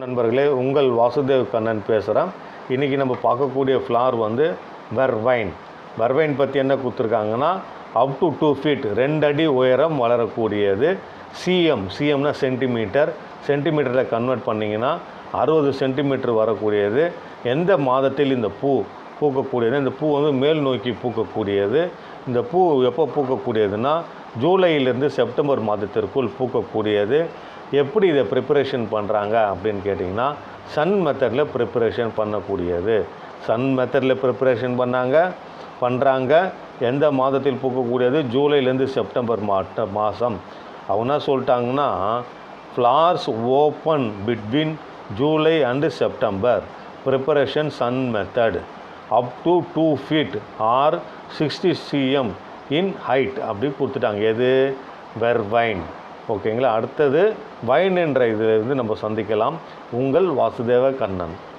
நண்பர்களே உங்கள் வாசுதேவ் கண்ணன் பேசுகிறேன் இன்றைக்கி நம்ம பார்க்கக்கூடிய ஃப்ளார் வந்து வெர்வைன் வெர்வைன் பற்றி என்ன கொடுத்துருக்காங்கன்னா அப் டு டூ ஃபீட் ரெண்டு அடி உயரம் வளரக்கூடியது. சிஎம் சிஎம்னா சென்டிமீட்டர் சென்டிமீட்டரில் கன்வெர்ட் பண்ணிங்கன்னா அறுபது சென்டிமீட்டர் வரக்கூடியது. எந்த மாதத்தில் இந்த பூ பூக்கக்கூடியது? இந்த பூ வந்து மேல் நோக்கி பூக்கக்கூடியது. இந்த பூ எப்போ பூக்கக்கூடியதுன்னா ஜூலையிலேருந்து செப்டம்பர் மாதத்திற்குள் பூக்கக்கூடியது. எப்படி இதை ப்ரிப்பரேஷன் பண்ணுறாங்க அப்படின்னு கேட்டிங்கன்னா சன் மெத்தடில் ப்ரிப்பரேஷன் பண்ணக்கூடியது. சன் மெத்தடில் ப்ரிப்பரேஷன் பண்ணாங்க பண்ணுறாங்க எந்த மாதத்தில் பூக்கக்கூடியது? ஜூலைலேருந்து செப்டம்பர் மாட்ட மாதம் அவங்க என்ன சொல்லிட்டாங்கன்னா flowers open between July and September. Preparation sun method up to two feet or sixty CM in height அப்படி கொடுத்துட்டாங்க. எது? வெர்வைன் ஓகேங்களா? அடுத்தது வயன் என்ற இதிலிருந்து நம்ம சந்திக்கலாம். உங்கள் வாசுதேவ கண்ணன்.